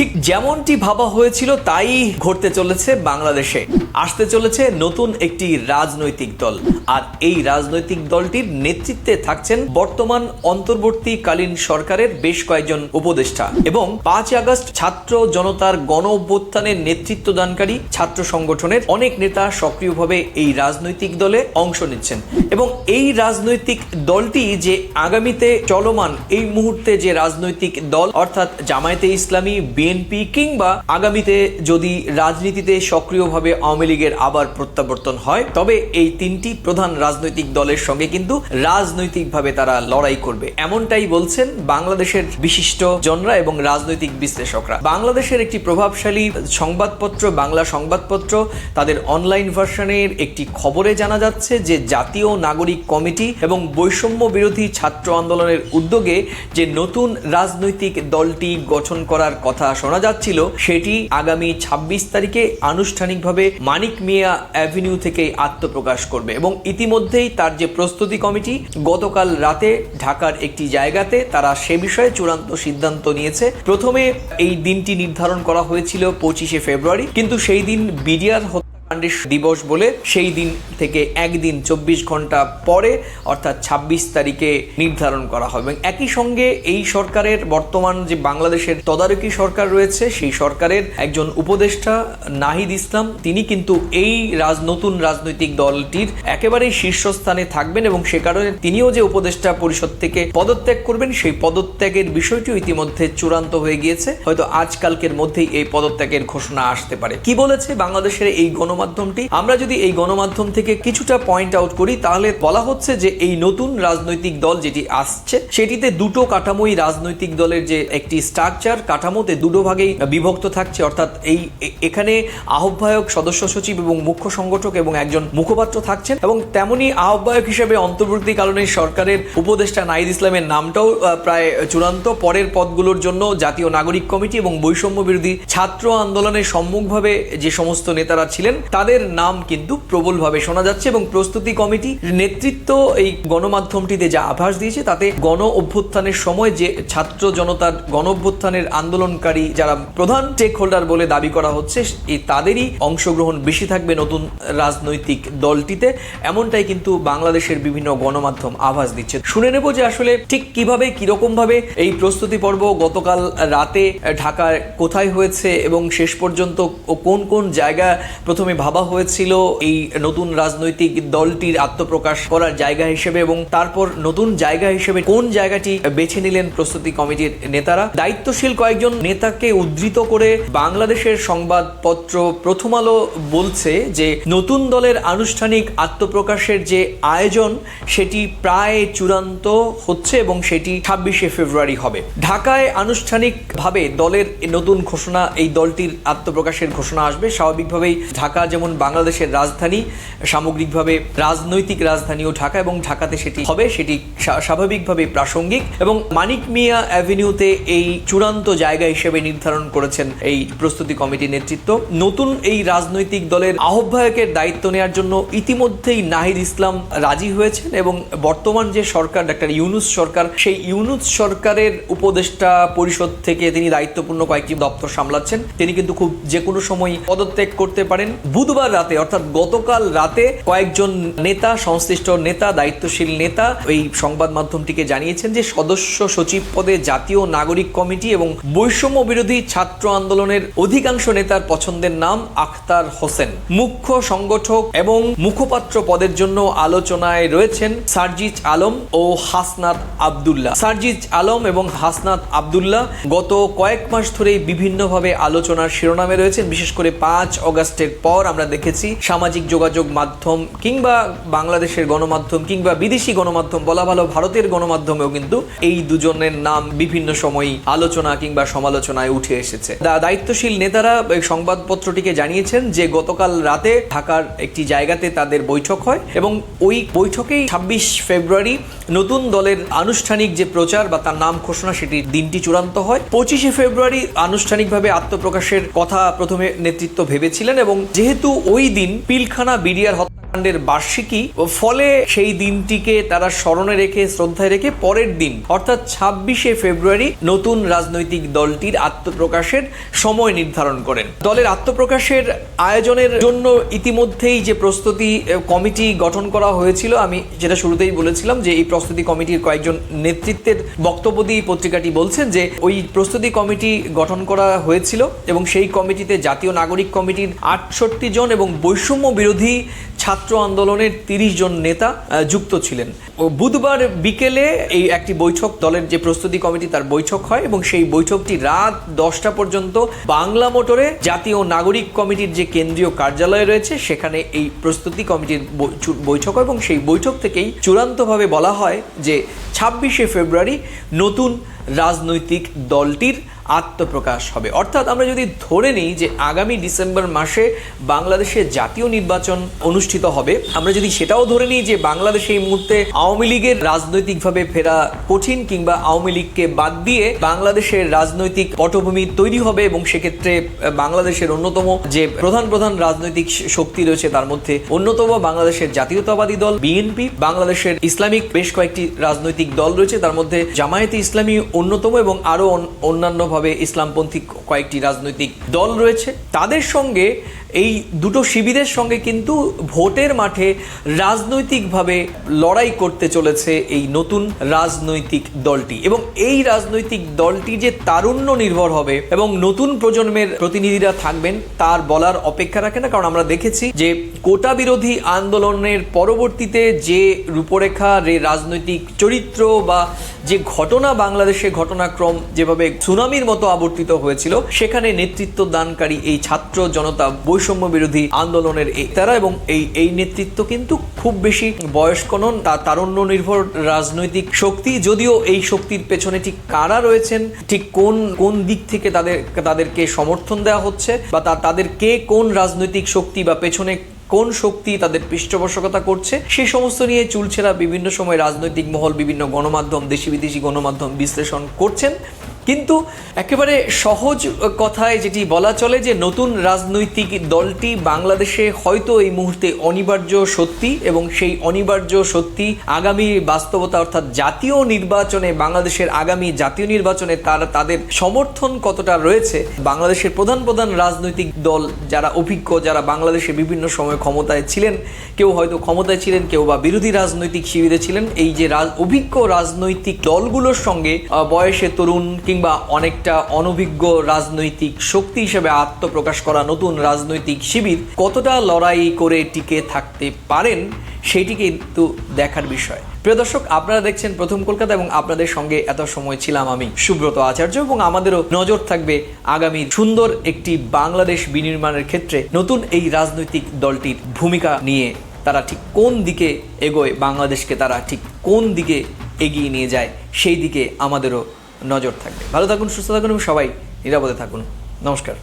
ঠিক যেমনটি ভাবা হয়েছিল, তাই ঘটতে চলেছে বাংলাদেশে। আসতে চলেছে নতুন একটি রাজনৈতিক দল। আর এই রাজনৈতিক দলটির নেতৃত্বে থাকছেন বর্তমান অন্তর্বর্তীকালীন সরকারের বেশ কয়েকজন উপদেষ্টা এবং পাঁচ আগস্ট ছাত্র জনতার গণ অভ্যুত্থানের নেতৃত্ব দানকারী ছাত্র সংগঠনের অনেক নেতা সক্রিয়ভাবে এই রাজনৈতিক দলে অংশ নিচ্ছেন। এবং এই রাজনৈতিক দলটি যে আগামীতে চলমান এই মুহূর্তে যে রাজনৈতিক দল, অর্থাৎ জামায়াতে ইসলামী কিংবা আগামীতে যদি রাজনীতিতে সক্রিয়ভাবে আওয়ামী লীগের আবার প্রত্যাবর্তন হয়, তবে এই তিনটি প্রধান রাজনৈতিক দলের সঙ্গে কিন্তু রাজনৈতিকভাবে তারা লড়াই করবে। এমনটাই বলছেন বাংলাদেশের বিশিষ্ট জনরা এবং রাজনৈতিক বিশ্লেষকরা। বাংলাদেশের একটি প্রভাবশালী সংবাদপত্র, বাংলা সংবাদপত্র, তাদের অনলাইন ভার্সনের একটি খবরে জানা যাচ্ছে যে জাতীয় নাগরিক কমিটি এবং বৈষম্য বিরোধী ছাত্র আন্দোলনের উদ্যোগে যে নতুন রাজনৈতিক দলটি গঠন করার কথা শোনা যাচ্ছিল, সেটি আগামী ২৬ তারিখে আনুষ্ঠানিকভাবে মানিক মিয়া অ্যাভিনিউ থেকে আত্মপ্রকাশ করবে এবং ইতিমধ্যেই তার যে প্রস্তুতি কমিটি, গতকাল রাতে ঢাকার একটি জায়গাতে তারা সে বিষয়ে চূড়ান্ত সিদ্ধান্ত নিয়েছে। প্রথমে এই দিনটি নির্ধারণ করা হয়েছিল পঁচিশে ফেব্রুয়ারি, কিন্তু সেই দিন বিডিআর দিবস বলে সেই দিন থেকে একদিন চব্বিশ ঘণ্টা পরে, অর্থাৎ ২৬ তারিখে নির্ধারণ করা হবে। এবং একই সঙ্গে এই সরকারের বর্তমান যে বাংলাদেশের তদারকি সরকার রয়েছে, সেই সরকারের একজন উপদেষ্টা নাহিদ ইসলাম, তিনি কিন্তু এই রাজ, নতুন রাজনৈতিক দলটির একেবারেই শীর্ষস্থানে থাকবেন এবং সে কারণে তিনিও যে উপদেষ্টা পরিষদ থেকে পদত্যাগ করবেন, সেই পদত্যাগের বিষয়টিও ইতিমধ্যে চূড়ান্ত হয়ে গিয়েছে। হয়তো আজকালকের মধ্যেই এই পদত্যাগের ঘোষণা আসতে পারে। কি বলেছে বাংলাদেশের এই গণমাধ্যমটি। আমরা যদি এই গণমাধ্যম থেকে কিছুটা পয়েন্ট আউট করি, তাহলে বলা হচ্ছে যে এই নতুন রাজনৈতিক দল যেটি আসছে, সেটিতে দুটো কাঠামোই রাজনৈতিক দলের যে একটি স্ট্রাকচার কাঠামোতে দুটো ভাগেই বিভক্ত থাকছে। অর্থাৎ এই এখানে আহ্বায়ক সদস্য সচিব এবং মুখ্য সংগঠক এবং একজন মুখপাত্র থাকছেন এবং তেমনি আহ্বায়ক হিসেবে অন্তর্বর্তী কারণে সরকারের উপদেষ্টা নাইদ ইসলামের নামটাও প্রায় চূড়ান্ত। পরের পদগুলোর জন্য জাতীয় নাগরিক কমিটি এবং বৈষম্য বিরোধী ছাত্র আন্দোলনের সম্মুখভাবে যে সমস্ত নেতারা ছিলেন তাদের নাম কিন্তু প্রবলভাবে শোনা যাচ্ছে এবং প্রস্তুতি কমিটি নেতৃত্ব এই গণমাধ্যমটিতে যা আভাস দিয়েছে, তাতে গণ অভ্যুত্থানের সময় যে ছাত্র জনতার গণ অভ্যুত্থানের আন্দোলনকারী যারা প্রধান স্টেক হোল্ডার বলে দাবি করা হচ্ছে এই তাদেরই অংশগ্রহণ বেশি থাকবে নতুন রাজনৈতিক দলটিতে। এমনটাই কিন্তু বাংলাদেশের বিভিন্ন গণমাধ্যম আভাস দিচ্ছে। শুনে নেব যে আসলে ঠিক কীভাবে কীরকম ভাবে এই প্রস্তুতি পর্ব গতকাল রাতে ঢাকায় কোথায় হয়েছে এবং শেষ পর্যন্ত কোন কোন জায়গা প্রথমে ভাবা হয়েছিল এই নতুন রাজনৈতিক দলটির আত্মপ্রকাশ করার জায়গা হিসেবে এবং তারপর নতুন জায়গা হিসেবে কোন জায়গাটি বেছে নিলেন প্রস্তুতি কমিটির নেতারা। দায়িত্বশীল কয়েকজন নেতাকে উদ্ধৃত করে বাংলাদেশের সংবাদপত্র প্রথম আলো বলছে যে, নতুন দলের আনুষ্ঠানিক আত্মপ্রকাশের যে আয়োজন, সেটি প্রায় চূড়ান্ত হচ্ছে এবং সেটি ছাব্বিশে ফেব্রুয়ারি হবে। ঢাকায় আনুষ্ঠানিকভাবে দলের নতুন ঘোষণা, এই দলটির আত্মপ্রকাশের ঘোষণা আসবে। স্বাভাবিকভাবেই ঢাকা যেমন বাংলাদেশের রাজধানী, সামগ্রিকভাবে রাজনৈতিক রাজধানীও ঢাকা এবং ঢাকাতে সেটি হবে, সেটি স্বাভাবিকভাবে প্রাসঙ্গিক এবং মানিক মিয়া অ্যাভিনিউতে এই চূড়ান্ত জায়গা হিসেবে নির্ধারণ করেছেন এই প্রস্তুতি কমিটির নেতৃত্ব। নতুন এই রাজনৈতিক দলের আহ্বায়কের দায়িত্ব নেওয়ার জন্য ইতিমধ্যেই নাহিদ ইসলাম রাজি হয়েছেন এবং বর্তমান যে সরকার, ডাক্তার ইউনুস সরকার, সেই ইউনুস সরকারের উপদেষ্টা পরিষদ থেকে তিনি দায়িত্বপূর্ণ কয়েকটি দপ্তর সামলাচ্ছেন। তিনি কিন্তু খুব যে কোনো সময় পদত্যাগ করতে পারেন। বুধবার রাতে, অর্থাৎ গতকাল রাতে, কয়েকজন নেতা, সংশ্লিষ্ট নেতা, দায়িত্বশীল নেতা এই সংবাদ মাধ্যমটিকে জানিয়েছেন যে সদস্য সচিব পদে জাতীয় নাগরিক কমিটি এবং বৈষম্য বিরোধী ছাত্র আন্দোলনের অধিকাংশ নেতার পছন্দের নাম আখতার হোসেন। মুখ্য সংগঠক এবং মুখপাত্র পদের জন্য আলোচনায় রয়েছেন সার্জিজ আলম ও হাসনাত আবদুল্লাহ। সার্জিজ আলম এবং হাসনাত আবদুল্লাহ গত কয়েক মাস ধরেই বিভিন্নভাবে আলোচনার শিরোনামে রয়েছেন, বিশেষ করে পাঁচ অগাস্টের পর আমরা দেখেছি সামাজিক যোগাযোগ মাধ্যম কিংবা বাংলাদেশের গণমাধ্যম কিংবা বিদেশি গণমাধ্যম, বলা ভালো ভারতের গণমাধ্যমেও কিন্তু এই দুজনের নাম বিভিন্ন সময় আলোচনা কিংবা সমালোচনায় উঠে এসেছে। দায়িত্বশীল নেতারা সংবাদপত্রটিকে জানিয়েছেন যে গতকাল রাতে ঢাকার একটি জায়গাতে তাদের বৈঠক হয় এবং ওই বৈঠকেই ছাব্বিশ ফেব্রুয়ারি নতুন দলের আনুষ্ঠানিক যে প্রচার বা তার নাম ঘোষণা সেটির দিনটি চূড়ান্ত হয়। পঁচিশে ফেব্রুয়ারি আনুষ্ঠানিকভাবে আত্মপ্রকাশের কথা প্রথমে নেতৃত্ব ভেবেছিলেন এবং যেহেতু ওই দিন পিলখানা বিডিআর হত্যা হত্যাকাণ্ডের বার্ষিকী ও ফলে সেই দিনটিকে তারা স্মরণে রেখে, শ্রদ্ধায় রেখে পরের দিন, অর্থাৎ ছাব্বিশে ফেব্রুয়ারি, নতুন রাজনৈতিক দলটির আত্মপ্রকাশের সময় নির্ধারণ করেন। দলের আত্মপ্রকাশের আয়োজনের জন্য ইতিমধ্যেই যে প্রস্তুতি কমিটি গঠন করা হয়েছিল, আমি যেটা শুরুতেই বলেছিলাম যে এই প্রস্তুতি কমিটির কয়েকজন নেতৃত্বের বক্তব্য দিয়ে পত্রিকাটি বলছেন যে ওই প্রস্তুতি কমিটি গঠন করা হয়েছিল এবং সেই কমিটিতে জাতীয় নাগরিক কমিটির আটষট্টি জন এবং বৈষম্য বিরোধী ছাত্র আন্দোলনের তিরিশ জন নেতা যুক্ত ছিলেন। বুধবার বিকেলে এই একটি বৈঠক, দলের যে প্রস্তুতি কমিটি তার বৈঠক হয় এবং সেই বৈঠকটি রাত দশটা পর্যন্ত বাংলা মোটরে জাতীয় নাগরিক কমিটির যে কেন্দ্রীয় কার্যালয় রয়েছে, সেখানে এই প্রস্তুতি কমিটির বৈঠক এবং সেই বৈঠক থেকেই চূড়ান্তভাবে বলা হয় যে ছাব্বিশে ফেব্রুয়ারি নতুন রাজনৈতিক দলটির আত্মপ্রকাশ হবে। অর্থাৎ আমরা যদি ধরে নিই যে আগামী ডিসেম্বর মাসে বাংলাদেশে জাতীয় নির্বাচন অনুষ্ঠিত হবে, আমরা যদি সেটাও ধরে নিই যে বাংলাদেশে এই মুহূর্তে আওয়ামী লীগের রাজনৈতিকভাবে ফেরা কঠিন কিংবা আওয়ামী লীগকে বাদ দিয়ে বাংলাদেশের রাজনৈতিক পটভূমি তৈরি হবে এবং সেক্ষেত্রে বাংলাদেশের অন্যতম যে প্রধান প্রধান রাজনৈতিক শক্তি রয়েছে তার মধ্যে অন্যতম বাংলাদেশের জাতীয়তাবাদী দল বিএনপি বাংলাদেশের ইসলামিক বেশ কয়েকটি রাজনৈতিক দল রয়েছে, তার মধ্যে জামায়াতে ইসলামী অন্যতম এবং আরও অন্যান্যভাবে ইসলামপন্থী কয়েকটি রাজনৈতিক দল রয়েছে। তাদের সঙ্গে এই দুটো শিবিরের সঙ্গে কিন্তু ভোটের মাঠে রাজনৈতিকভাবে লড়াই করতে চলেছে এই নতুন রাজনৈতিক দলটি। এবং এই রাজনৈতিক দলটি যে তারুণ্য নির্ভর হবে এবং নতুন প্রজন্মের প্রতিনিধিরা থাকবেন, তার বলার অপেক্ষা রাখে না, কারণ আমরা দেখেছি যে কোটা বিরোধী আন্দোলনের পরবর্তীতে যে রূপরেখা রে রাজনৈতিক চরিত্র বা যে ঘটনা, বাংলাদেশে ঘটনাক্রম যেভাবে সুনামির মতো আবর্তিত হয়েছিল, সেখানে নেতৃত্ব দানকারী এই ছাত্র জনতা বৈষম্য বিরোধী আন্দোলনের এই তারা এবং এই এই নেতৃত্ব কিন্তু খুব বেশি বয়স্ক নন, তা তারুণ্য নির্ভর রাজনৈতিক শক্তি। যদিও এই শক্তির পেছনে ঠিক কারা রয়েছেন, ঠিক কোন কোন দিক থেকে তাদের, তাদেরকে সমর্থন দেওয়া হচ্ছে বা তাদের কে কোন রাজনৈতিক শক্তি বা পেছনে কোন শক্তি তাদের পৃষ্ঠপোষকতা করছে সেই সমস্ত নিয়ে চুলছেরা বিভিন্ন সময় রাজনৈতিক মহল বিভিন্ন গণমাধ্যম, দেশি বিদেশি গণমাধ্যম বিশ্লেষণ করছেন। কিন্তু একেবারে সহজ কথায় যেটি বলা চলে যে নতুন রাজনৈতিক দলটি বাংলাদেশে হয়তো এই মুহূর্তে অনিবার্য সত্যি এবং সেই অনিবার্য সত্যি আগামী বাস্তবতা অর্থাৎ জাতীয় নির্বাচনে বাংলাদেশের আগামী জাতীয় নির্বাচনে তারা তাদের সমর্থন কতটা রয়েছে, বাংলাদেশের প্রধান প্রধান রাজনৈতিক দল যারা অভিজ্ঞ, যারা বাংলাদেশে বিভিন্ন সময় ক্ষমতায় ছিলেন, কেউ হয়তো ক্ষমতায় ছিলেন, কেউ বা বিরোধী রাজনৈতিক শিবিরে ছিলেন, এই যে রাজ- অভিজ্ঞ রাজনৈতিক দলগুলোর সঙ্গে বয়সে তরুণ কিংবা অনেকটা অনভিজ্ঞ রাজনৈতিক শক্তি হিসেবে আত্মপ্রকাশ করা নতুন রাজনৈতিক শিবির কতটা লড়াই করে টিকে থাকতে পারেন, সেটি কিন্তু দেখার বিষয়। প্রিয় দর্শক, আপনারা দেখছেন প্রথম কলকাতা এবং আপনাদের সঙ্গে এত সময় ছিলাম আমি, সুব্রত আচার্য এবং আমাদেরও নজর থাকবে আগামী সুন্দর একটি বাংলাদেশ বিনির্মাণের ক্ষেত্রে নতুন এই রাজনৈতিক দলটির ভূমিকা নিয়ে তারা ঠিক কোন দিকে এগোয়, বাংলাদেশকে তারা ঠিক কোন দিকে এগিয়ে নিয়ে যায়, সেই দিকে আমাদেরও নজর থাকবে। ভালো থাকুন সুস্থ থাকুন এবং সবাই নিরাপদে থাকুন। নমস্কার।